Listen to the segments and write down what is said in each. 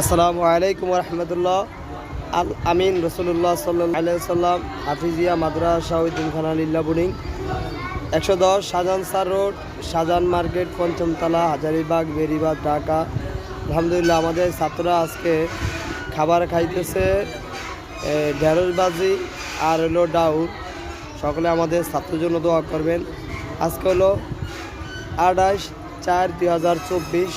আসসালামু আলাইকুম রহমতুল্লাহ। আল আমিন রসুল্লাহ সাল্লাহ সাল্লাম হাফিজিয়া মাদ্রাসা উদ্দিনখানা লিল্লা বুডিং একশো দশ শাহজাহান সার রোড শাহজাহান মার্কেট, পঞ্চমতলা, হাজারিবাগ বেরিবাগ ঢাকা। আলহামদুলিল্লাহ, আমাদের ছাত্ররা আজকে খাবার খাইতেছে ঢেঁড়সবাজি আর হলো ডাউর সকলে আমাদের ছাত্রের জন্য দোয়া করবেন। আজকে হলো আঠাশ চার দুই হাজার চব্বিশ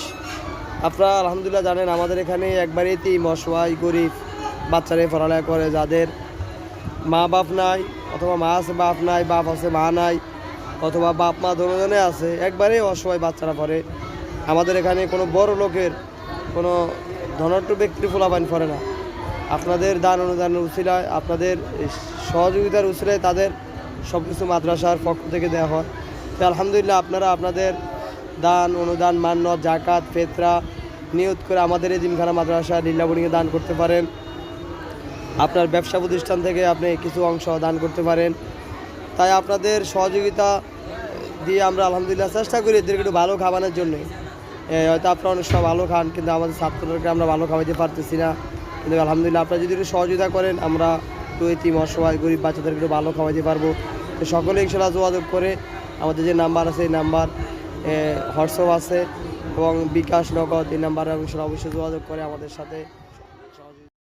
আপনারা আলহামদুলিল্লাহ জানেন, আমাদের এখানে একবারে তিন অসহায় গরিব বাচ্চারা পড়ালেখা করে, যাদের মা বাপ নাই, অথবা মা আছে, বাপ নাই, বাপ আছে, মা নাই, অথবা বাপ, মা দুজনে আছে একবারে অসহায় বাচ্চারা পড়ে। আমাদের এখানে কোনো বড় লোকের কোনো ধনাঢ্য ব্যক্তির ফোলাপান পড়ে না। আপনাদের দান অনুদানের উচিলায়, আপনাদের সহযোগিতার উচিলায় তাদের সব কিছু মাদ্রাসার পক্ষ থেকে দেওয়া হয়। তো আলহামদুলিল্লাহ আপনারা আপনাদের দান, অনুদান মান্য জাকাত, ফেতরা নিয়ত করে আমাদের এই জিমখানা, মাদ্রাসা লীলাবণীকে দান করতে পারেন। আপনার ব্যবসা প্রতিষ্ঠান থেকে আপনি কিছু অংশ দান করতে পারেন। তাই আপনাদের সহযোগিতা দিয়ে আমরা আলহামদুলিল্লাহ চেষ্টা করি এদেরকে একটু ভালো খাওয়ানোর জন্য। হয়তো আপনারা অনেক সময় ভালো খান, কিন্তু আমাদের ছাত্রদেরকে আমরা ভালো খাওয়াইতে পারতেছি না। কিন্তু আলহামদুলিল্লাহ আপনারা যদি একটু সহযোগিতা করেন, আমরা একটু এতিম, অসহায়, গরিব বাচ্চাদেরকে একটু ভালো খাওয়াইতে পারব। তো সকলে ইনশাল্লাহ যোগাযোগ করে আমাদের যে নাম্বার আছে, এই নাম্বার হোয়াটসঅ্যাপ আছে এবং বিকাশ নগদ এই নাম্বারে অবশ্যই যোগাযোগ করে আমাদের সাথে